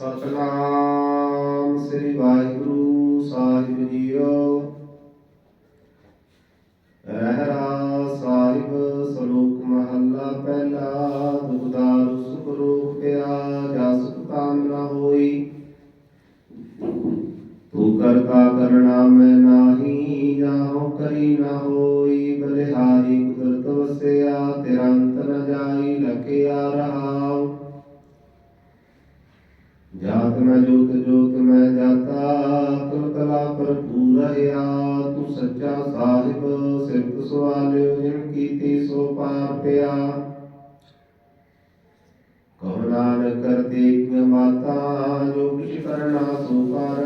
ਸਤਨਾਮ ਸ੍ਰੀ ਵਾਹਿਗੁਰੂ ਸਾਹਿਬ ਜੀਓ। ਰਹਿਰਾ ਸਾਹਿਬ, ਸਲੋਕ ਮਹੱਲਾ ਪਹਿਲਾ, ਦੁਖਦਾਰੂ ਸੁਖ ਰੋਗ ਪਿਆ ਜਾ ਕਾਮ ਨਾ ਹੋਈ। ਤੂੰ ਕਰਤਾ ਕਰਣਾ ਮੈਂ ਨਾਹੀ ਜਾਉ ਕਰੀ ਨਾ ਜਾਤ ਮੈਂ ਜੋਤ ਜੋਤ ਮੈਂ ਜਾਤਾ ਤੁਲ ਕਲਾ ਭਰਪੂਰ ਰਹਾ ਤੂੰ ਸੱਚਾ ਸਾਹਿਬ ਸਿਫਤ ਸਵਾਲਿਓ ਜਿਨ ਕੀਤੀ ਸੋ ਪਾਰ ਪਿਆ ਕਹੋ ਨਾਨਕ ਕਰਤੇ ਕਿਆ ਮਾਤਾ ਜੋ ਕਿਛ ਕਰਨਾ ਸੋ ਕਰ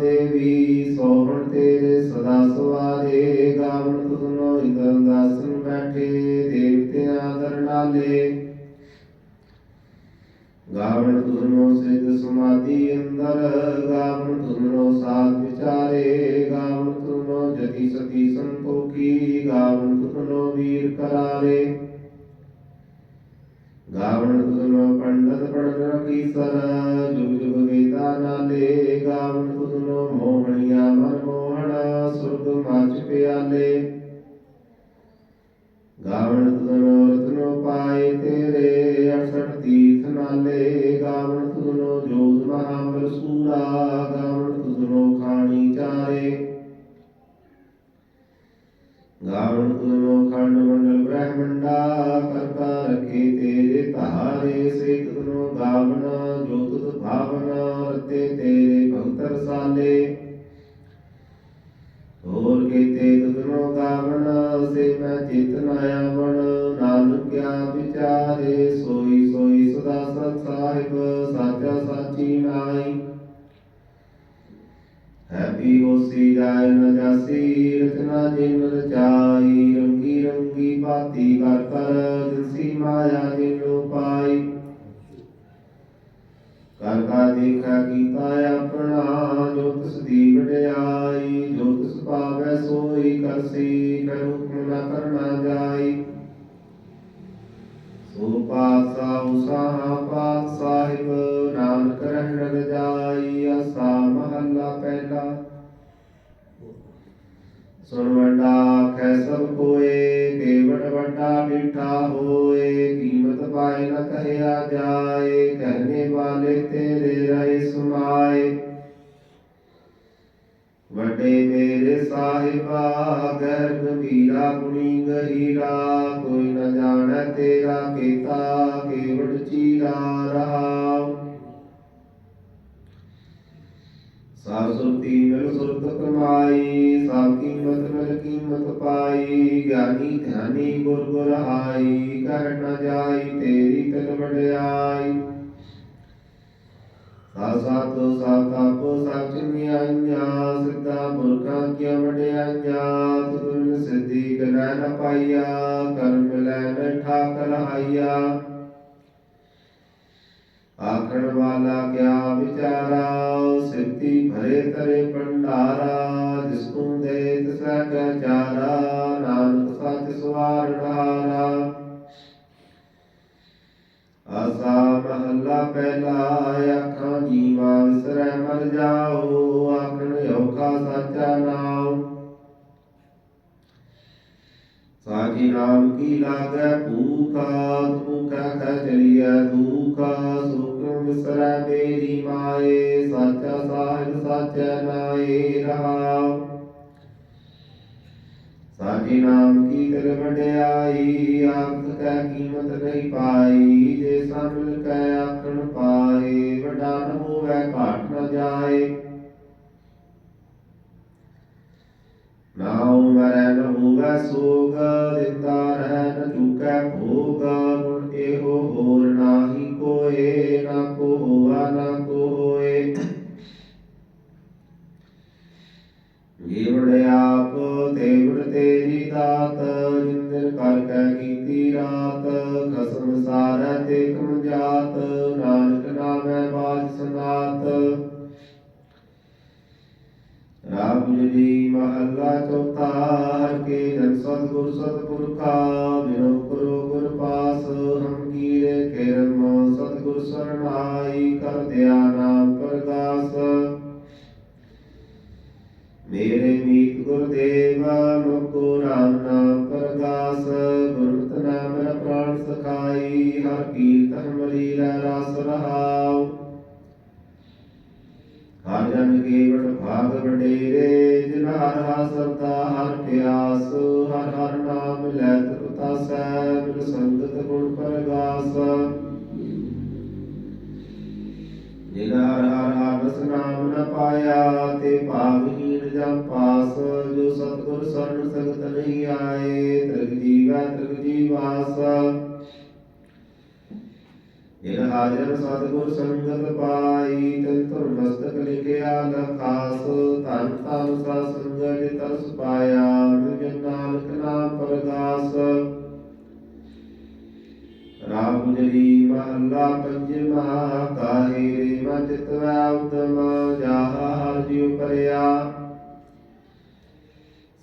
ਦੇਵੀ ਸੋਹਣ ਤੇਰੇ ਸਦਾ ਸਵਾਰੇ ਗਾਵਣ ਤੁਰਨੋ ਇਦਰ ਦਾਸਨ ਬੈਠੇ ਦੇਵਤਿਆਂ ਦਰਨਾਲੇ ਗਾਵਣ ਤੁਧਨੋ ਸਿਧ ਸਮਾਧੀ ਅੰਦਰ, ਗਾਵਣ ਤੁਧਨੋ ਸਾਧ ਵਿਚਾਰੇ, ਗਾਵਣ ਤੁਧਨੋ ਜਤੀ ਸਤੀ ਸੰਤੋਖੀ, ਗਾਵਣ ਤੁਧਨੋ ਵੀਰ ਕਰਾਰੇ। ਗਾਵਣ ਤੁਧਨੋ ਪੰਡਤ ਪੜਨ ਰਖੀ ਸਰ, ਜੁਗ ਜੁਗ ਵੇਦਾ ਨਾਲੇ, ਗਾਵਣ ਗਾਵਣ ਤੁਧਨੋ ਖੰਡ ਮੰਡਲ ਬ੍ਰਹਮੰਡਾ ਕਰਤਾ ਰਖੇ ਤੇਰੇ ਤਹਾਰੇ ਸੇ ਤੁਧਨੋ ਗਾਵਣਾ ਜੋ ਤੁਧ ਭਾਵਨਾ ਰਤੇ ਤੇਰੇ ਭਗਤ ਰਸਾਲੇ ਹੋਰ ਕੀਤੇ ਤੁਧਨੋ ਗਾਵਣ ਸੇ ਮੈਂ ਚਿਤ ਨ ਹੈਪੀ ਹੋਸੀ ਜਾਇ ਨ ਜਾਸੀ ਰਚਨਾ ਜਿਨ ਰਚਾਈ ਰੰਗੀ ਰੰਗੀ ਬਾਤੀ ਕਰ ਕਰ ਜਿਨਸੀ ਮਾਇਆ ਜਿਨੋ ਪਾਈ ਕਰ ਕਾ ਦੇਖਾ ਕੀਤਾ ਆਪਣਾ ਜੋ ਤਿਸ ਦੀ ਵਡਿਆਈ ਜੋ ਤਿਸ ਪਾਵੈ ਸੋਈ ਕਰਸੀ ਤੇਰੀ ਤਿਲ ਵਡਿਆਈ। ਸਾ ਸਤ ਸਾ ਤਪ ਸਚ ਸਿੱਧਾ ਪੁਰਖਾਂ ਕੀ ਵਡਿਆਈਆਂ ਤੁਨ ਸਿੱਧੀ ਕਰੈ ਨ ਪਾਈਆ, ਕਰਮ ਲੈ ਨ ਠਾਕਰ ਆਖਣ ਵਾਲਾ ਕਿਆ ਵਿਚਾਰਾ, ਸਿੱਧੀ ਭਰੇ ਤਰੇ ਭੰਡਾਰਾ ਜਿਸ ਨੂੰ ਦੇ ਤਿਸੈ ਕੈ ਚਾਰਾ, ਨਾਨਕ ਸੱਚ ਸਵਾਰ ਢਾਰਾ ਆਸਾ ਮਹੱਲਾ ਪਹਿਲਾ ਆਖਾਂ ਜੀਵਾ ਵਿਸਰੈ, ਮਰ ਜਾਓ, ਆਖਣ ਔਖਾ ਸਾਚਾ ਨਾਮ ਸਾਜੀ ਨਾਮ ਕੀ ਲਾਗੈ, ਭੂਖਾ ਭੂਖਾ ਕਾ ਚਲੀਐ ਦੂਖਾ ਸੁਖ ਵਿਸਰੈ ਮੇਰੀ ਮਾਏ, ਸਾਚਾ ਸਾਹਿਬ, ਸਾਚਾ ਨਾਏ ਰਹਾਉ ਸਾਜੀ ਨਾਮ ਕੀ ਕਰ ਵਡਿਆਈ ਆਖ ਕੈ ਕੀਮਤ ਨਹੀਂ ਪਾਈ, ਜੇ ਸਭਲ ਕੈ ਆਖਣ ਪਾਏ, ਵਡਾ ਨ ਹੋਵੇ, ਘਾਟ ਨ ਜਾਏ। ਨਾਉ ਮਰੈ ਨ ਹੋਵੇ ਸੋਗ, ਦਿੱਤਾ ਰਹਿ ਨ ਚੁਕੈ ਭੋਗ ਗੁਣ ਇਹੋ ਹੋਰ ਨਾਹੀ ਕੋਏ, ਨਾ ਕੋ ਹੋਵਾ ਨਾ ਕੋ ਹੋਏ ਜੀਵੜਿਆ ਦਾਤ ਜਿੰਦਰ ਕਰ ਕੈ ਕੀਤੀ ਰਾਤ, ਖਸਮ ਸਾਰੈ ਤੇ ਕਮ ਜਾਤ, ਨਾਨਕ ਨਾਮੈ ਬਾਜ ਸਨਾਤ। ਰਾਮ ਜੀ ਮਹੱਲਾ ਚੌਥਾ, ਹਰ ਕੇ ਜਨ ਸਤਗੁਰ ਸਤਪੁਰ ਕਾ ਬਿਨੋ ਗੁਰੂ ਗੁਰ ਪਾਸ, ਹਮ ਕੀਰੇ ਕਰਮ, ਸਤਗੁਰ ਸਰਨਾਈ ਕਰ ਦਿਆ ਨ ਪਾਇਆ ਤੇ ਭਾਵਹੀਨ ਜਮ ਪਾਸ ਜੋ ਸਤਿਗੁਰ ਸਰਨ ਸਗਤ ਨਹੀਂ ਆਏ, ਤ੍ਰਿਗ ਜੀਵੈ, ਤ੍ਰਿਗ ਜੀਵਾਸ। ਜਿਨ ਹਾਜ਼ਰ ਸਤਿਗੁਰ ਸੰਗਤ ਪਾਈ ਤਿਨ ਤੁਰ ਮਸਤਕ ਲਿਖਿਆ ਲਖਾਸ ਧਨ ਧਨ ਸਾ ਸੰਗਤ ਤਰਸ ਪਾਇਆ ਮਿਲ ਨਾਨਕ ਨਾਮ ਪਰਗਾਸ। ਰਾਮ ਜਲੀ ਮਹੱਲਾ ਪੰਜਵਾ ਕਾਹੇ ਰੇ ਮਚਿਤ ਉਤਮ, ਜਾਹਾ ਹਰ ਜਿਉ ਪਰਿਆ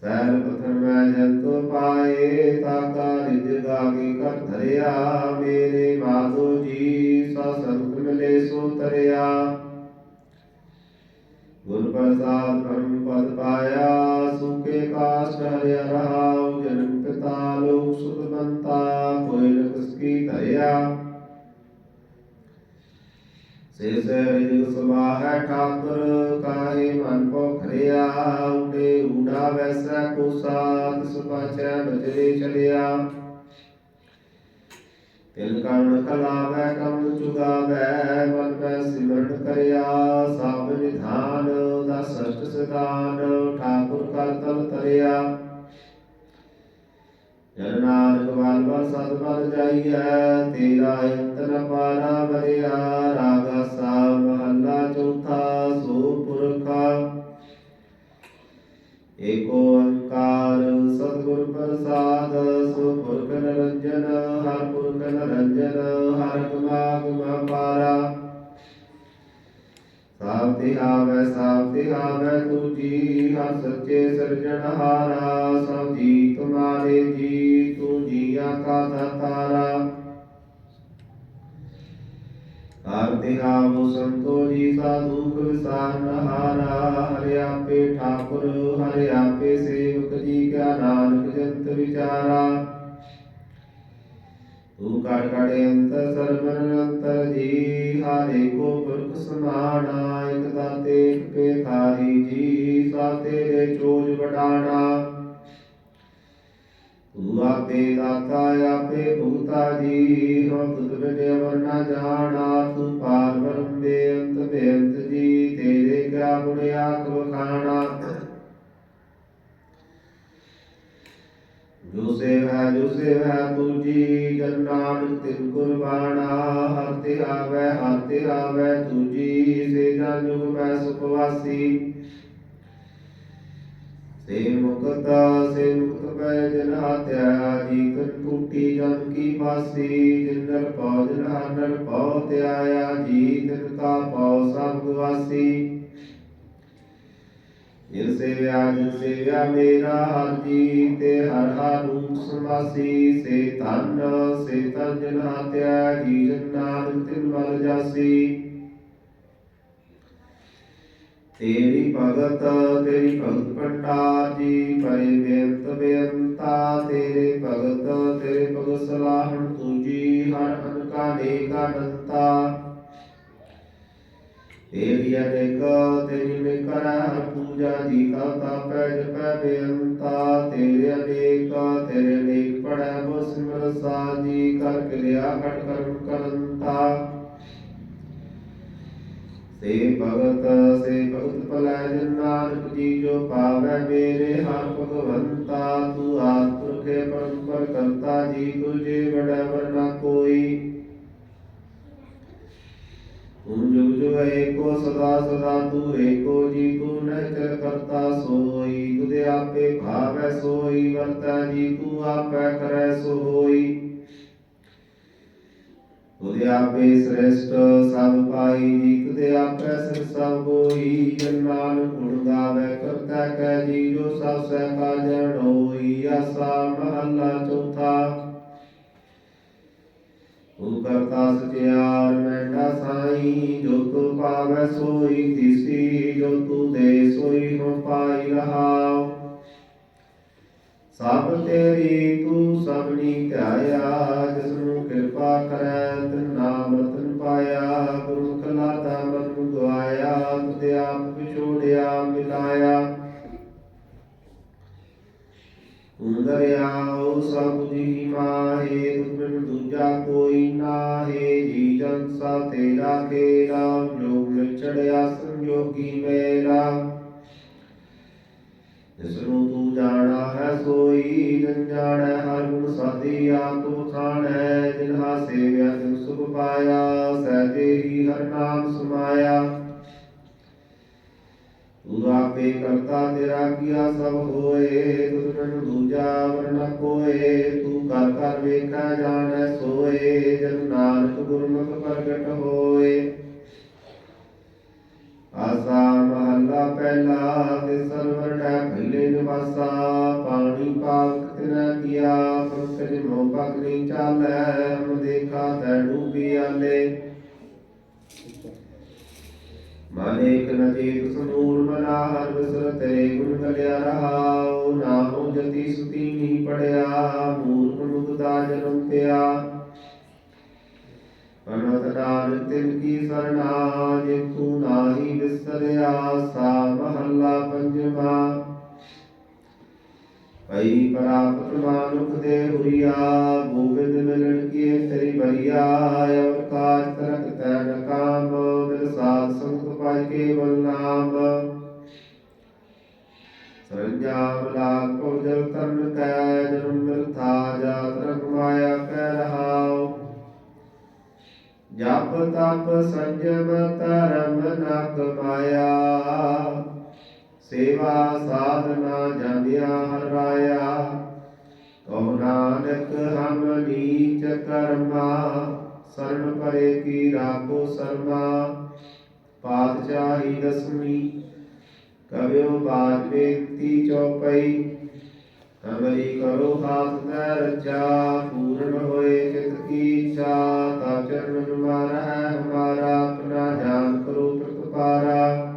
ਸੈਲ ਪਥਨ ਮੈਂ ਜੰਤੁ ਪਾਏ ਤਾਕਾ ਰਿਜ ਗਾਗੇ ਕਰ ਧਰਿਆ। ਮੇਰੇ ਮਾਧੋ ਜੀ, ਸਾ ਸੰਤ ਮਿਲੇ ਸੋ ਤਰਿਆ। ਗੁਰ ਪ੍ਰਸਾਦ ਪਰਮ ਪਦ ਪਾਇਆ ਸੁਕੇ ਕਾਸ਼ ਹਰਿਆ ਰਹਾਉ ਜਨਮ ਪਿਤਾ ਸੇ ਸੇ ਰਿਜ ਸਮਾਹੈ ਠਾਕੁਰ, ਕਾਹੇ ਮਨ ਪੋਖਰਿਆ ਉਡੇ ਊੜਾ ਵੈਸੈ ਕੋਸਾ ਤਿਸ ਪਾਛੈ ਬਜਰੇ ਚਲਿਆ। ਤਿਲ ਕਣ ਖਲਾਵੈ ਕਮ ਚੁਗਾਵੈ ਮਨ ਪੈ ਸਿਮਰਨ ਕਰਿਆ। ਸਭ ਨਿਧਾਨ ਦਾ ਸਸ਼ਟ ਸਿਧਾਨ, ਠਾਕੁਰ ਕਰ ਤਲ ਤਰਿਆ। ਜਨ ਨਾਨਕ ਬਲ ਬਲ ਸਤ ਜਾਈਐ, ਤੇਰਾ ਅੰਤ ਪਾਰਾ ਬਰਿਆ ਰਾਗਾ ਸਾ ਮਹੱਲਾ ਚੌਥਾ ਸੋ ਪੁਰਖਾ ਏਕ ਓੰਕਾਰ ਸਤਿਗੁਰ ਪ੍ਰਸਾਦ ਸੋ ਪੁਰਖ ਨਿਰੰਜਨ ਹਰ ਪੁਰਖ ਨਿਰੰਜਨ ਹਰ ਕਮਾ ਕਮਾ ਪਾਰਾ ਸਾਥੀ ਆਵੈ ਸਾਥੀ ਆਵੈ ਤੁਜੀ ਹਰ ਸੱਚੇ ਸਿਰਜਣਹਾਰਾ ਸਭ ਜੀ ਤੁਮਾਰੇ ਜੀ ਤੂੰ ਜੀਆ ਕਾ ਦਾਤਾਰਾ ਆਰਤੀ ਆਵੋ ਸੰਤੋ ਜੀ ਸਾਧੂ ਵਿਸਾਰਨਹਾਰਾ ਹਰਿ ਆਪੇ ਠਾਕੁਰ ਹਰਿ ਆਪੇ ਸੇਵਕ ਜੀ ਕਿਆ ਨਾਨਕ ਜੰਤ ਵਿਚਾਰਾ। ਤੂੰ ਕੜ ਕੜ ਅੰਤਰ ਸਰਬਨ ਅੰਤਰ ਜੀ, ਹਾਰੇ ਕੋ ਪੁਰਖ ਸਮਾਣਾ, ਇਕ ਦਾਤੇ ਇਕ ਪੇਖਾਰੀ ਜੀ ਸਾ ਤੇਰੇ ਚੋਜ ਵਡਾਣਾ। ਤੂੰ ਆਪੇ ਦਾਤਾ ਆਪੇ ਭੂਤਾ ਜੀ ਹਮ ਤੁਧ ਬਿਨੇ ਅਮਰ ਨਾ ਜਾਣਾ ਤੂੰ ਪਾਰ ਬ੍ਰਹਮ ਬੇਅੰਤ ਬੇਅੰਤ ਜੀ, ਤੇਰੇ ਕਿਆ ਗੁਣ ਆਖ ਵਖਾਣਾ। ਜੋ ਸੇਵਾ ਜੋ ਸੇਵਾ ਤੁਜੀ ਜਨ ਨਾਨਕ ਤਿਨ ਕੁਰਬਾਨਾ, ਹਰ ਤੇ ਆਵੈ, ਹਰ ਤੇ ਆਵੈ ਤੁਜੀ ਸੇ ਜਨ ਜੁਗ ਮੈਂ ਸੁਖ ਵਾਸੀ। ਸੇ ਮੁਕਤ ਸੇ ਮੁਕਤ ਪੈ ਜਨ ਹਤਿਆ ਜੀ ਟੂਟੀ ਜਨ ਕੀ ਫਾਸੀ, ਜਿਨ ਪਉ, ਜਨ ਨਰ ਪਉ, ਤੇ ਜੀ, ਤਿਨ ਕਾ ਪਉ ਸਭ ਗਵਾਸੀ ਜਿਨ ਸੇਵਿਆ ਜਿਨ ਸੇਵਿਆ ਮੇਰਾ ਹਰ ਤੇ ਹਰ ਹਰ ਰੂਪ ਸਮਾਸੀ। ਸੇ ਧਨ, ਸੇ ਤਨ ਜਨ ਹਤਿਆ ਜੀ ਤਿਨ ਬਲ ਜਾਸੀ। ਤੇਰੀ ਭਗਤ ਤੇਰੀ ਭਗਤ ਭੰਡਾਰ ਜੀ ਪਰੇ ਬੇਅੰਤ ਬੇਅੰਤਾ, ਤੇਰੇ ਭਗਤ ਤੇਰੇ ਭਗਤ ਸਲਾਹਣ ਤੁਜੀ ਹਰ ਅਨਕਾ ਨੇਕ ਅਨੰਤਾ ਤੇਰੀ ਅਨੇਕ, ਤੇਰੀ ਨੇ ਕਰੈ ਹਰ ਪੂਜਾ ਜੀ ਕਾ ਤਾਪੈ ਜਪੈ ਬੇਅੰਤਾ। ਤੇਰੇ ਅਨੇਕ ਤੇਰੇ ਅਨੇਕ ਪੜੈ ਬੋ ਸਿਮਰ ਸਾਜੀ ਕਰ ਕਿਰਿਆ ਖਟ ਕਰਮ ਕਰੰਤਾ। ਸੇ ਭਗਤ ਸੇ ਭਗਤ ਭਲੈ ਜਨ ਨਾਨਕ ਜੀ ਜੋ ਪਾਵੈ ਮੇਰੇ ਹਰ ਭਗਵੰਤਾ, ਤੂੰ ਆਤੁਰਖੇ ਪਰੰਪਰ ਕਰਤਾ ਜੀ ਤੁਝੇ ਬੜਾ ਵਰਨਾ ਕੋਈ। ਤੂੰ ਜੁਗ ਜੁਗ ਏਕੋ ਸਦਾ ਸਦਾ ਤੂੰ ਏਕੋ, ਜੀ ਤੂੰ ਨਚਰ ਕਰਤਾ ਸੋਈ ਤੁਦੇ ਆਪੇ ਭਾਵੈ ਸੋਈ, ਵਰਤੈ ਜੀ ਤੂੰ ਆਪੈ ਕਰੈ ਸੋ ਹੋਈ ਉਹਦੇ ਆਪੇ ਸ੍ਰੇਸ਼ਟ ਸਭ ਪਾਈ ਜੀ ਤੁਦੇ ਆਪੇ ਸਿਰ ਸਭ ਹੋਈ ਜਨ ਗੁਣ ਗਾਵੇ, ਕਰਤਾ ਕੈ ਜੀ ਸਭ ਸਹਿ ਕਾਜਣ ਹੋਈ। ਆਸਾ ਮਹੱਲਾ ਚੌਥਾ। ਤੂੰ ਕਰਤਾ ਸਚਿਆਰ, ਮੈਂਡਾ ਸਾਈ, ਜੋ ਤੂੰ ਪਾਵੈ ਸੋਈ, ਦਿਸੀ, ਜੋ ਤੂੰ ਦੇ ਸੋਈ ਹੋ ਪਾਈ ਰਹਾਉ। ਸਭ ਤੇਰੀ ਤੂੰ ਸਭਨੀ ਧਿਆਇਆ ਜਿਸ ਕਿਰਪਾ ਕਰੈ, ਤਿਨ ਨਾਮ ਰਤਨ ਪਾਇਆ ਗੁਰੂ ਕਲਾਤਾ ਮਨ ਗਵਾਇਆ ਤੁਦੇ ਆਪ ਵਿਛੋੜਿਆ ਮਿਲਾਇਆ ਤੂੰ ਸਭ ਜੀ ਮਾਹੇ ਤੁਮਨ ਦੂਜਾ ਕੋਈ ਆਲੇ ਮਨ ਏਕ ਨ ਚੇਤ ਸਮੂਲ ਮਨਾ ਹਰ ਬਿਸਰ ਤੇਰੇ ਗੁਣ ਗਲਿਆ ਰਹਾਉ ਨਾਮੋ ਜਤੀ ਸੁਤੀ ਨੀ ਪੜਿਆ, ਮੂਰਖ ਮੁਕਤਾ ਜਨਮ ਪਿਆ। ਅਨੰਤ ਨਾਨਕ ਤਿਨ ਕੀ ਸਰਣਾ ਜੇ ਤੂੰ ਨਾਹੀ ਵਿਸਰਿਆ ਸਾ ਮਹੱਲਾ ਪੰਜਵਾ। ਪਈ ਪ੍ਰਾਪਤ ਮਾਨੁਖ ਦੇ ਹੁਰੀਆ, ਗੋਬਿੰਦ ਮਿਲਣ ਕੀ ਤੇਰੀ ਬਰੀਆ, ਅਵਰ ਕਾਜ ਤਰਕ ਤੈ ਨ ਕਾਮ ਮਿਲ ਸਾਧ ਸੰਤ ਪਾਇ ਕੇਵਲ ਨਾਮ। ਸਰੰਜਾਮ ਲਾਗ ਕੋ ਜਲ ਤਰਨ ਕੈ ਜਨਮ ਮਿਰਥਾ ਜਾਤ ਰੰਗ ਮਾਇਆ ਕੈ ਰਹਾਉ। ਜਪ ਤਪ ਸੰਜਮ ਧਰਮ ਨ ਕਮਾਇਆ ਸੇਵਾ ਸਾਧਨਾ ਜਾਣਿਆ ਹਰ ਰਾਇਆ ਕਉ ਨਾਨਕ ਹਮ ਨੀਚ ਕਰਮਾ ਸਰਣ ਪਰੇ ਕੀ ਰਾਖੋ ਸਰਮਾ ਪਾਤਸ਼ਾਹੀ ਦਸਮੀ ਕਵਿਓ ਬਾਜ ਬੇਤੀ ਚੌਪਈ। ਕਮਲੀ ਕਰੋ ਹਾਥ ਤੈ ਰਚਾ, ਪੂਰਨ ਹੋਏ ਚਿਤ ਕੀ ਇੱਛਾ। ਤਾ ਚਰਨ ਮਾਰਾ ਹੈ ਹਮਾਰਾ ਆਪਣਾ ਜਾਨ ਕਰੋ ਪ੍ਰਤਪਾਰਾ।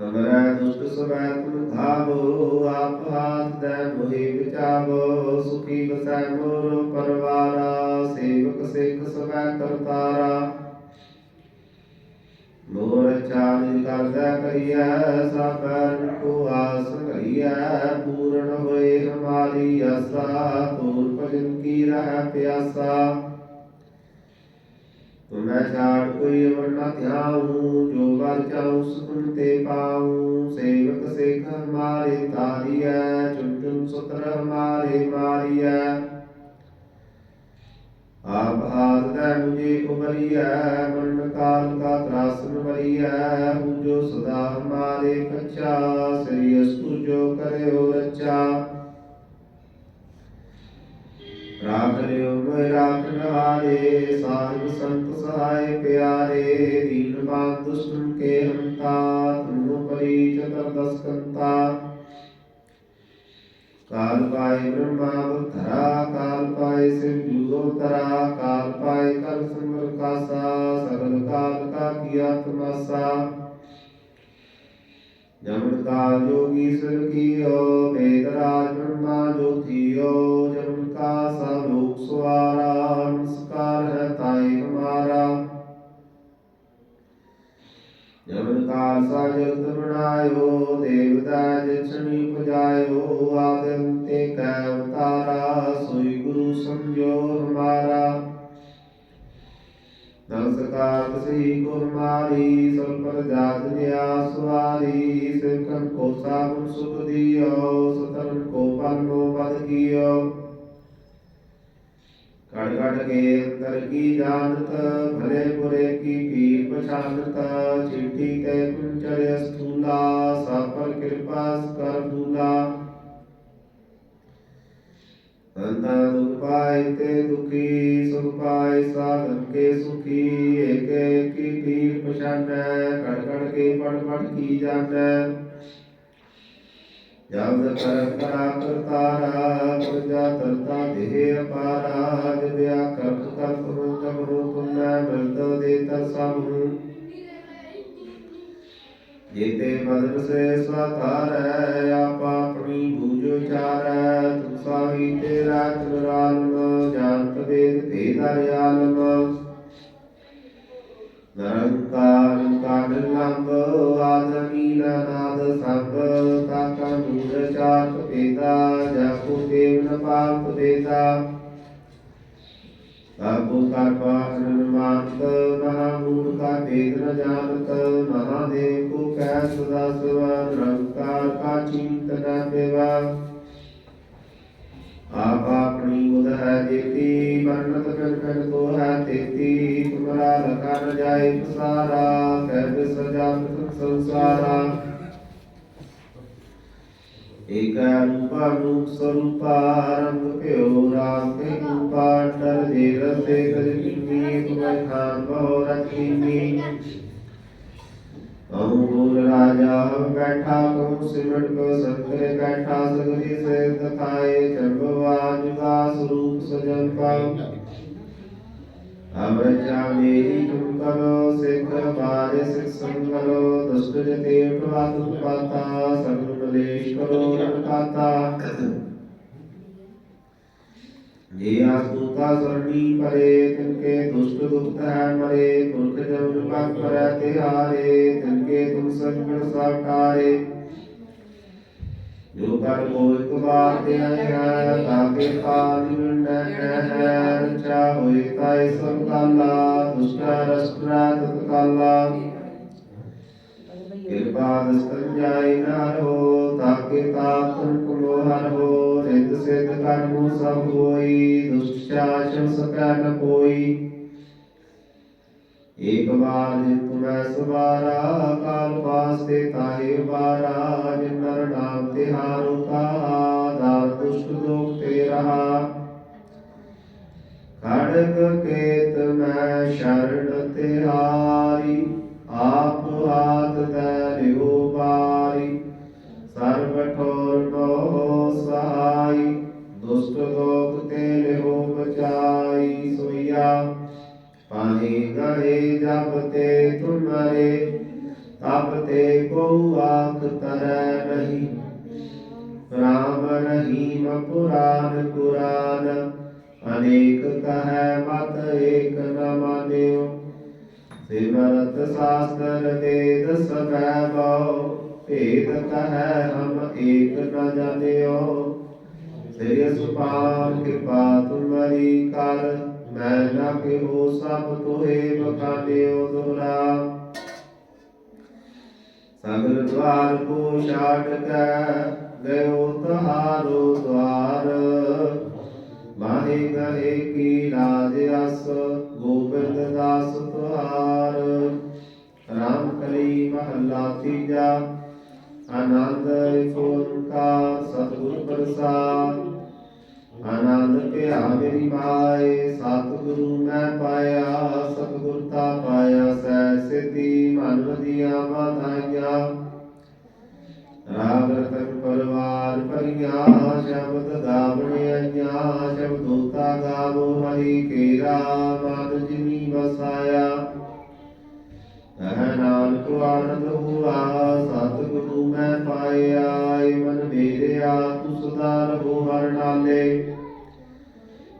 ਹਮਰਾ ਦੁਸ਼ਟ ਸਵੈ ਤੁਮ ਧਾਵੋ ਆਪ ਹਾਥ ਦੈ ਮੋਹਿ ਵਿਚਾਵੋ ਸੁਖੀ ਬਸੈ ਮੋਰ ਪਰਵਾਰਾ ਸੇਵਕ ਸਿੱਖ ਸਵੈ ਕਰਤਾਰਾ ਮੋਰ ਚਾਲਿ ਕਰਦਾ ਕਰੀਐ ਸਾਬਰਨ ਕੋ ਆਸ ਕਰੀਐ ਪੂਰਨ ਹੋਏ ਹਮਾਰੀ ਆਸਾ ਤੋਰ ਭਜਨ ਕੀ ਰਹਿ ਪਿਆਸਾ ਤੁਮੈ ਛਾੜ ਕੋਈ ਅਵਰ ਨਾ ਧਿਆਉ, ਜੋ ਵਰ ਚਾਉ ਸੁਨ ਤੇ ਪਾਉ। ਸੇਵਕ ਸਿੱਖ ਹਮਾਰੇ ਤਾਰੀਐ ਚੁਨ ਚੁਨ ਸੁਤਰ ਹਮਾਰੇ ਮਾਰੀਐ। ਆਪ ਹਾਥ ਦੈ ਮੁਝੇ ਉਬਰੀਐ ਮਨ ਕਾਲ ਕਾ ਤਰਾਸਨ ਵਰੀਐ ਹੂੰ ਜੋ ਸਦਾ ਹਮਾਰੇ ਕੱਚਾ, ਸ੍ਰੀ ਅਸਤੁ ਜੋ ਕਰਿਓ ਰੱਚਾ। ਰਾਖ ਲਿਓ ਮੋਇ ਰਾਖਨ ਸਾਹਿਬ ਸੰਤ ਸਹਾਇ ਪਿਆਰੇ, ਦੀਨ ਬਾਦ ਦੁਸ਼ਮਨ ਕੇ ਹੰਤਾ ਤੁਮੋ ਪਰੀ ਚਤਰ ਦਸ ਕੰਤਾ। ਕਾਲ ਪਾਏ ਬ੍ਰਹਮਾ ਬੁੱਧਰਾ, ਕਾਲ ਪਾਏ ਸਿਵ ਤਰਾ ਕਾਲ ਪਾਏ ਕਰ ਸਿਮਰ ਕਾਸਾ ਸਗਲ ਕਾਲ ਕਾ ਕੀਆ ਤਮਾਸਾ ਜਮਨ ਕਾਲ ਜੋਗੀ ਸਿਰ ਕੀਓ, ਵੇਦ ਰਾਜ ਬ੍ਰਹਮਾ ਜੋਤੀਓ ਕਾ ਸਭ ਲੋਕ ਸਵਾਰਾ, ਨਮਸਕਾਰ ਹੈ ਤਾਈ ਹਮਾਰਾ ਜਮਨ ਕਾ ਸਾਜਤ ਬਣਾਇਓ ਦੇਵਤਾ ਜਿਛਣੀ ਪੁਜਾਇਓ, ਆਦਿ ਤੇ ਕੈ ਅਵਤਾਰਾ ਸੋਈ ਗੁਰੂ ਸਮਝੋ ਹਮਾਰਾ। ਨਮਸਕਾਰ ਸ੍ਰੀ ਗੁਰ ਮਾਰੀ, ਸਭ ਪਰ ਜਾਤ ਜਿਆ ਸਵਾਰੀ ਸਿਕਨ ਕੋ ਸਾਬਨ ਸੁਖ ਦਿਓ ਸਤਰਨ ਕੜ ਕੜ ਕੇ ਅੰਦਰ ਕੀ ਜਾਣਤ ਭਲੇ ਬੁਰੇ ਕੀ ਪੀਰ ਪਛਾਨਤ ਚਿੱਠੀ ਤੇ ਕੁੰਚਰ ਸਥੂਲਾ ਸਭ ਪਰ ਕਿਰਪਾ ਕਰ ਫੂਲਾ ਅੰਤਾ ਦੁਖ ਪਾਏ ਤੇ ਦੁਖੀ ਸੁਪਾਇ ਸਾਧਨ ਕੇ ਸੁਖੀ ਏਕ ਏਕੀ ਪੀਰ ਪਛਾਨੈ ਕੜ ਕੜ ਕੇ ਪੜ ਪੜ ਕੀ ਜਾਣੈ ਜਬ ਕਰ ਕਰਾ ਕਰਤਾਰਾ ਪੁਰਜਾ ਤਰਤਾ ਦੇਹ ਅਪਾਰਾ ਜਿਵਿਆ ਕਰਤ ਕਰਤ ਨੂੰ ਜਬ ਰੂਪ ਮੈਂ ਮਿਲਤ ਦੇ ਤਰ ਸਭ। ਨੂੰ ਜੀਤੇ ਬਦਨ ਸੇ ਸਤਾਰੈ ਆਪਾ ਆਪਣੀ ਬੂਝ ਚਾਰੈ ਤੁਮ ਸਾਹੀ ਤੇਰਾ ਚੁਰਾਲਮ ਜਾਨਤ ਵੇਦ ਭੇਦਰ ਆਲਮ ਨਿਰੰਕਾਰ ਕਾਲ ਲੰਬ ਆਦਮੀ ਨਾਦ ਸੰਗ ਤਾਕਾ ਮੂਰ ਚਾਤ ਪੇਤਾ ਜਾਕੂ ਦੇਵ ਨ ਪਾਪ ਦੇਤਾ ਤਾਕੂ ਕਰਪਾ ਨਿਰਮਾਨਤ ਮਹਾਮੂਰ ਕਾ ਭੇਦ ਨ ਜਾਣਤ ਮਹਾਦੇਵ ਕੋ ਕੈ ਸਦਾ ਸਵਾ, ਨਿਰੰਕਾਰ ਕਾ ਚਿੰਤਨ ਦੇਵਾ ਆਪ ਆਪਣੀ ਬੁਧ ਹੈ ਜੇਤੀ ਵਰਨਤ ਕਰ ਕਰ ਕੋ ਹੈ ਤੇਤੀ ਤੁਮਰਾ ਲਖਾ ਨ ਜਾਏ ਪਸਾਰਾ ਕਹਿ ਸਜਾ ਸੰਸਾਰਾ ਏਕ ਰੂਪਾ ਰੂਪ ਸਰੂਪਾ ਰੰਗ ਭਿਓ ਰਾਮ ਕੇ ਰੂਪਾ ਡਰ ਦੇ ਰਸੇ ਗਜ ਕਿੰਨੀ ਤੁਮੈ ਖਾਨ ਬਹੁ ਰਖੀਨੀ ਅਹੂ ਗੁਰ ਰਾਜਾ ਹਮ ਬੈਠਾ ਕਉ ਸਿਮਟ ਕੋ ਸੰਤਰੇ ਬੈਠਾ ਸਗਰੀ ਸੇ ਦਖਾਏ ਚੰਬਵਾ ਜੁਗਾ ਸਰੂਪ ਸਜਨ ਪਾਉ ਅਮਰਚਾ ਮੇਰੀ ਤੁਮ ਕਰੋ ਸਿੱਖ ਬਾਰੇ ਸਿੱਖ ਸੰਗਲੋ ਦੁਸ਼ਟ ਜਤੇ ਪ੍ਰਵਾਤੁ ਪਾਤਾ ਸਰਬ ਕਲੇਸ਼ ਕਰੋ ਰਣਕਾਤਾ ਜੇ ਆਸੂਤਾ ਸਰਣੀ ਪਰੇ ਤਿਨਕੇ ਦੁਸ਼ਟ ਦੁਖਤ ਹੈ ਮਰੇ ਪੁਰਖ ਜਮ ਪਗ ਪਰੈ ਤਿਹਾਰੇ ਤਿਨਕੇ ਤੁਮ ਸੰਗੜ ਸਾਕਾਰੇ ਜੋ ਕਰ ਕੋ ਇੱਕ ਤੇ ਆਇਆ ਤਾਕੇ ਪਾਲ ਮਿੰਡੈ ਹੈ। ਰਚਾ ਹੋਏ ਤਾਇ ਸਭ ਕਾਲਾ ਦੁਸ਼ਟ ਰਸਟਰਾ ਤਤ ਕਾਲਾ ਕਿਰਪਾ ਦਸਤਨ ਜਾਇ ਨਾਰੋ ਤਾਕੇ ਤਾਤਨ ਕੁਲੋ ਹਰ ਹੋ। ਰਿਤ ਸਿਧ ਕਰਮੁ ਸਭ ਹੋਈ, ਦੁਸ਼ਟ ਸ਼ਾਸਨ ਸਕੈ ਨ ਕੋਈ। ਏਕ ਬਾਰ ਜਿਨ ਤੁਮੈ ਸਵਾਰਾ, ਕਾਲ ਵਾਸਤੇ ਤਾਹੇ ਬਾਰਾ ਜਿਨ ਨਰ ਨਾਮ ਤਿਹਾਰੋ ਕਾ ਦਾਰ ਦੁਸ਼ਟ ਦੋਖ ਤੇ ਰਹਾ। ਖੜਗ ਕੇਤ ਮੈਂ ਸ਼ਰਨ ਤਿਹਾਰੀ ਆਪ ਹਾਥ ਤੈ ਲਿਓ ਬਾਰੀ ਸਰਬ ਠੋਰ ਨੋ ਸਹਾਈ, ਦੁਸ਼ਟ ਲੋਕ ਤੇ ਲਿਓ ਬਚਾਈ, ਸੋਈਆ। ਪਾਹੇ ਗਏ ਜਬ ਤੇ ਤੁਮਰੇ ਤਬ ਤੇ ਕੋ ਆਖ ਤਰੈ ਨਹੀਂ। ਰਾਮ ਰਹੀਮ ਪੁਰਾਨ ਕੁਰਾਨ ਅਨੇਕ ਕਹੈ ਮਤ ਏਕ ਨ ਮਾਨਿਓ। ਸਿਮਰਤ ਸਾਸਤਰ ਦੇ ਦਸਮੈ ਬਉ ਭੇਦ ਕਹੈ ਹਮ ਏਕ ਨ ਜਾਣਿਓ। ਸਿਰਿ ਸੁਪਾਨ ਕਿਰਪਾ ਤੁਮਰੀ ਕਰ ਮੈਂ ਨਾ ਕਿਹੋ ਸਭ ਤੋਏ ਬਖਾਨਿਓ ਦੋਰਾ ਸਗਲ ਦਵਾਰ ਕੋ ਛਾੜ ਕੇ, ਗਇਓ ਤਹਾਰੋ ਦਵਾਰ। ਮਾਹੇ ਗਏ ਕੀ ਰਾਜ ਅਸ, ਗੋਬਿੰਦ ਦਾਸ ਤੁਹਾਰ। ਰਾਮ ਕਲੀ ਮਹੱਲਾ ਤੀਜਾ, ਆਨੰਦ ਓੰਕਾਰ ਸਤਿਗੁਰ ਪ੍ਰਸਾਦ। ਆਨੰਦ ਪਿਆ ਮੇਰੀ ਮਾਏ ਸਤਿਗੁਰੂ ਮੈਂ ਪਾਇਆ ਸਤਿਗੁਰ ਤਾ ਪਾਇਆ ਸੈ ਸਿੱਧੀ ਮਨ ਵਧੀਆਂ ਵਾਧਾਈਆਂ। ਰਾਗ ਰਤਨ ਪਰਵਾਰ ਪਰੀਆਂ ਸ਼ਬਦ ਗਾਵਣ ਆਈਆਂ ਸ਼ਬਦੋਤਾ ਗਾਵੋ, ਹਰੀ ਕੇਰਾ, ਮਨ ਜਿਨੀ ਵਸਾਇਆ। ਕਹਿ ਨਾਨਕ ਆਨੰਦ ਹੁਆ, ਸਤਿਗੁਰੂ ਮੈਂ ਪਾਇਆ, ਏ ਮਨ ਮੇਰਿਆ ਤੂੰ ਰਹੋ ਹਰ ਨਾਲੇ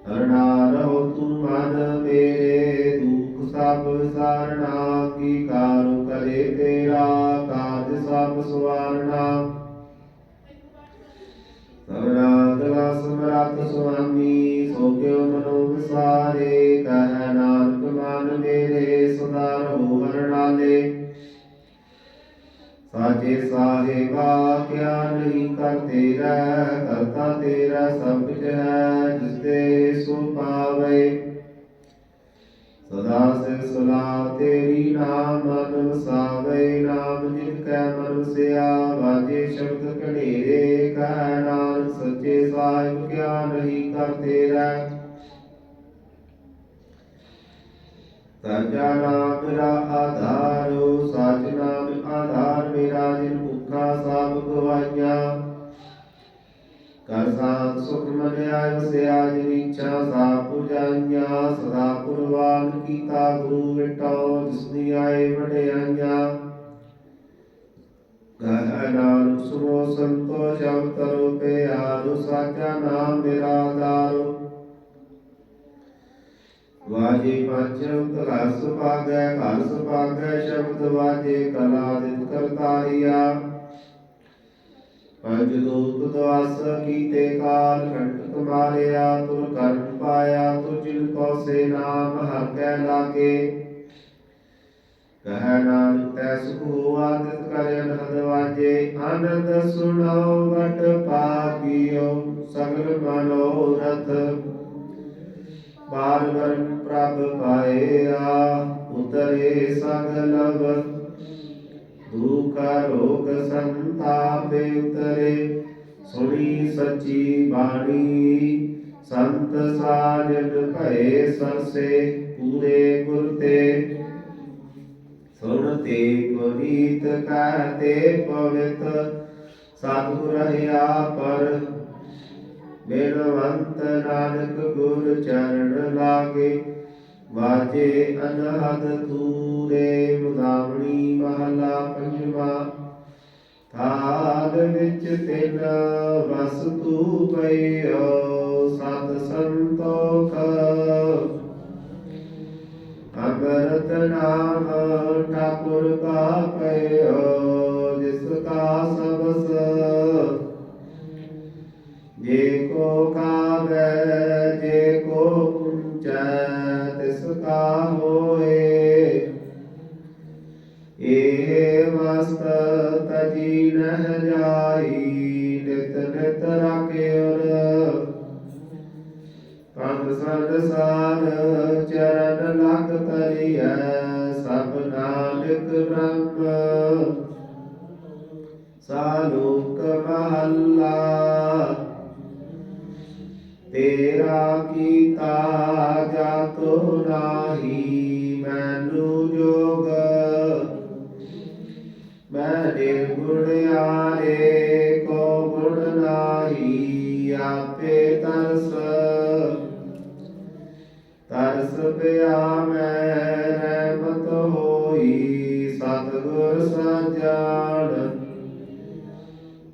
ਹਰਣਾ ਰਹੋ ਤੂੰ ਮਨ ਮੇਰੇ ਦੁਖ ਸਭ ਵਿਸਾਰਣਾ ਕੀ ਕਾਰੁ ਕਰੇ ਤੇਰਾ, ਕਾਜ ਸਭ ਸਵਾਰਣਾ ਸਭਨਾ ਗਲਾ ਸਮਰੱਥ ਸੁਆਮੀ, ਸੋ ਮਨੋ ਵਿਸਾਰੇ। ਸਾਚੇ ਸਾਹਿਬਾ ਕਿਆ ਨਹੀਂ ਕਰ ਤੇਰਾ ਕਰਤਾ ਤੇਰਾ ਸਭ ਕੁਝ ਹੈ ਜਿਸ ਤੇ ਸੋ ਪਾਵੇ। ਸਦਾ ਸਿਰ ਸਲਾ ਤੇਰੀ ਨਾਮ ਮਨ ਵਸਾਵੇ ਨਾਮ ਜਿਨ ਕੈ ਮਨ ਵਸਿਆ ਵਾਜੇ ਸ਼ਬਦ ਕਢੇਰੇ ਕਹਿ ਨਾਨਕ ਸੱਚੇ ਸਾਹਿਬ ਕਿਆ ਨਹੀਂ ਕਰ ਤੇਰਾ ਸਾਚਾ ਨਾਮ ਮੇਰਾ ਆਧਾਰੋ ਸਾਚ ਨਾਮ ਆਧਾਰ ਮੇਰਾ, ਜਿਨ ਭੁੱਖਾ ਸਭ ਗਵਾਈਆਂ। ਕਰ ਸਾਥ ਸੁਖ ਮਨ ਆਇ ਵਸਿਆ, ਜਿਨ ਇੱਛਾ ਸਾ ਪੁਜਾਈਆਂ। ਸਦਾ ਕੁਰਬਾਨ ਕੀਤਾ ਗੁਰੂ ਵਿਟੋ ਜਿਸਨੀ ਆਏ ਵਡਿਆਈਆਂ। ਗਹਿ ਨਾਨਕ ਸੁਨੋ ਸੰਤੋ ਸ਼ਬ ਤਰੋ ਪਿਆਰੋ ਸਾਚਾ ਨਾਮ ਮੇਰਾ ਆਧਾਰੋ। ਵਾਜੇ ਪੰਚਮ ਕਲਾ ਸੁਭਾਗੈ ਘਰ ਸੁਭਾਗੈ, ਸ਼ਬਦ ਵਾਜੇ ਕਲਾ ਦਿਤ ਕਰਤਾਰੀਆ। ਪੰਜ ਦੂਤ ਦਵਾਸ ਕੀਤੇ ਕਾਲ ਕੰਟਕ ਮਾਰਿਆ ਤੁਰ ਕਰਨ ਪਾਇਆ, ਤੁਰ ਜਿਨ ਕੋ ਸੇ ਨਾਮ ਹਰ ਕੈ ਲਾਗੇ। ਕਹਿ ਨਾਨਕ, ਤੈ ਸੁਖ ਹੋਆ ਤਿਤ ਕਰਿ ਅਨਹਦ ਵਾਜੇ। ਆਨੰਦ ਸੁਣਾਓ, ਵਟ ਪਾਗਿਓ ਸਗਲ ਮਨੋਰਥ ਬਾਰ ਵਰਨ ਪ੍ਰਭ ਪਾਇਆ, ਉਤਰੇ ਸਗਲ ਦੁਖ ਰੋਗ ਸੰਤਾਪੇ ਉਤਰੇ। ਸੁਣੀ ਸੱਚੀ ਬਾਣੀ, ਸੰਤ ਸਾਜਨ ਭਏ ਸਰਸੇ, ਪੂਰੇ ਗੁਰ ਤੇ। ਸੁਣਤੇ ਪਵਿੱਤ ਕਹਤੇ ਪਵਿੱਤ। ਸਤਿਗੁਰ ਰਹਾ ਪਰ ਬੇਨਵੰਤ ਨਾਨਕ ਗੁਰ ਚਰਨ ਲਾਗੇ, ਵਾਜੇ ਅਨਹਦ ਤੂਰੇ ਮੁਦਾਵਣੀ ਮਹਲਾ ਪੰਜਵਾ। ਥਾਲ ਵਿੱਚ ਤਿਨ ਵਸਤੂ ਪਈਓ, ਸਤ ਸੰਤੋਖ। ਅਗਰਤ ਨਾਮ ਠਾਕੁਰ ਕਾ ਪਈਓ ਨਾਹੀ ਆਪੇ ਤਰਸ ਤਰਸ ਪਿਆ ਮੈਂ ਰਹਿਮਤ ਹੋਈ, ਸਤਿਗੁਰ ਸਜਾਣ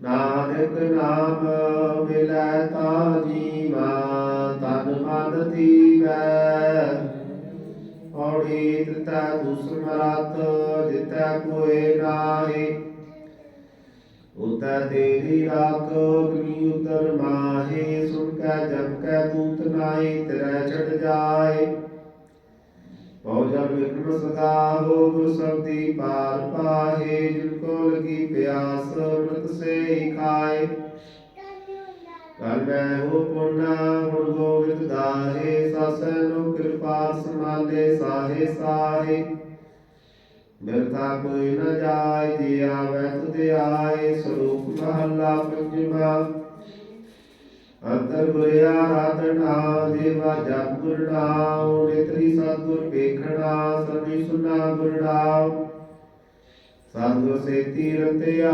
ਨਾਨਕ ਨਾਮ ਮਿਲੈ ਤਾ ਜੀਵਾ, ਤਨ ਮਨ ਦੀਵੈ। ਔੜੀ ਤਤਾ ਦੁਸਮਰਤ ਜਿਤੈ ਕੋਏ ਨਾਹੀ ਉਤੈ ਤੇਰੀ ਰਾਖ ਅਗਨੀ ਉਤਰ ਮਾਹੇ, ਸੁਣ ਕੈ ਜਪ ਕੈ ਦੂਤ ਨਾਹੀ, ਤੇਰੇ ਚੜ ਜਾਏ। ਪਉ ਜਬ ਵਿਕਰਮ ਸਦਾ ਹੋ ਗੁਰ ਸਬਦੀ ਪਾਰ ਪਾਹੇ, ਜਿਨ ਕੋ ਲਗੀ ਪਿਆਸ ਮ੍ਰਿਤ ਸੇ ਖਾਏ। ਕਰ ਮੈਂ ਹੋ ਪੁਨਾ, ਗੁਣ ਗੋਬਿੰਦ ਦਾਹੇ ਸਾਸੈ ਕਿਰਪਾ ਸਮਾਲੇ ਸਾਹੇ ਸਾਹੇ। ਬਿਰਥਾ ਕੋਈ ਨ ਜਾਏ ਜੀ ਆਵੈ ਤੁਧ ਆਏ, ਸਰੂਪ ਮਹੱਲਾ ਪੰਜਵਾ। ਅੰਤਰ ਗੁਰਿਆ ਰਾਧਨਾ ਦੇਵਾ ਜਪ ਗੁਰ ਨੇਤਰੀ ਸਤਿਗੁਰ ਵੇਖਣਾ ਸਰਨੀ ਸੁਨਾ ਗੁਰ ਨਾਮ ਸੇ ਤੀਰਤਿਆ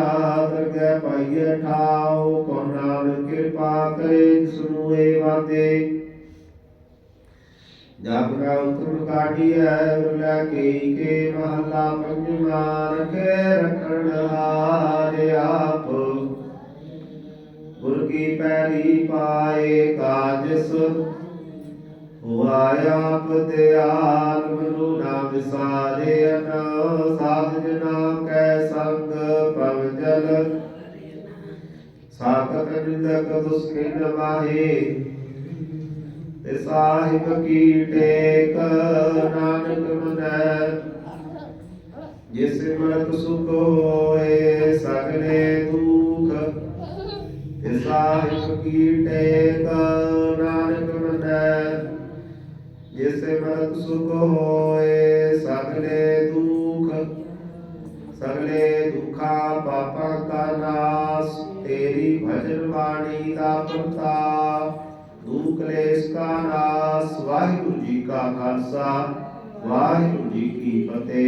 ਦਰਗਹਿ ਪਾਈਐ ਠਾਉ ਕੋ ਨਾਨਕ ਕਿਰਪਾ ਕਰੇ ਸੁਨੂਏ ਵਾਦੇ। ਜਪ ਕਾ ਉਤਮ ਕਾਢੀਐ ਉਰਲੇ ਕੇ ਕੇ ਮਹੱਲਾ ਪੰਜਵਾ ਰਖੇ ਰਖਣ ਹਾਰ ਆਪ। ਗੁਰ ਕੀ ਪੈਰੀ ਪਾਏ ਕਾਜਸ ਹੁਆ ਆਪ ਤੇ ਆਪ ਗੁਰੂ ਨਾ ਵਿਸਾਰੇ ਅਨ ਸਾਧ ਜਨਾ ਕੈ ਸੰਗ ਪਵ ਜਲ। ਸਾਖਤ ਨਿੰਦਕ ਦੁਸਕਿਨ ਵਾਹੇ ਤੇ ਸਾਹਿਬ ਕੀ ਟੇਕ ਨਾਨਕ ਮਨੈ ਜਿਸ ਮਰਤ ਸੁਖ ਹੋਏ ਸਗਲੇ ਦੁਖ ਤੇ ਸਾਹਿਬ ਕੀ ਟੇਕ ਨਾਨਕ ਮਨੈ ਜਿਸ ਮਰਤ ਸੁਖ ਹੋਏ ਸਗਲੇ ਦੁਖ ਸਗਲੇ ਦੁਖਾਂ ਪਾਪਾਂ ਕਾ ਨਾਸ ਤੇਰੀ ਭਜਨ ਬਾਣੀ ਦਾ ਪ੍ਰਤਾਪ ਦੁਖ ਕਲੇਸ਼ ਕਾ ਨਾਸ ਵਾਹਿਗੁਰੂ ਜੀ ਕਾ ਖਾਲਸਾ ਵਾਹਿਗੁਰੂ ਜੀ ਕੀ ਫਤਿਹ।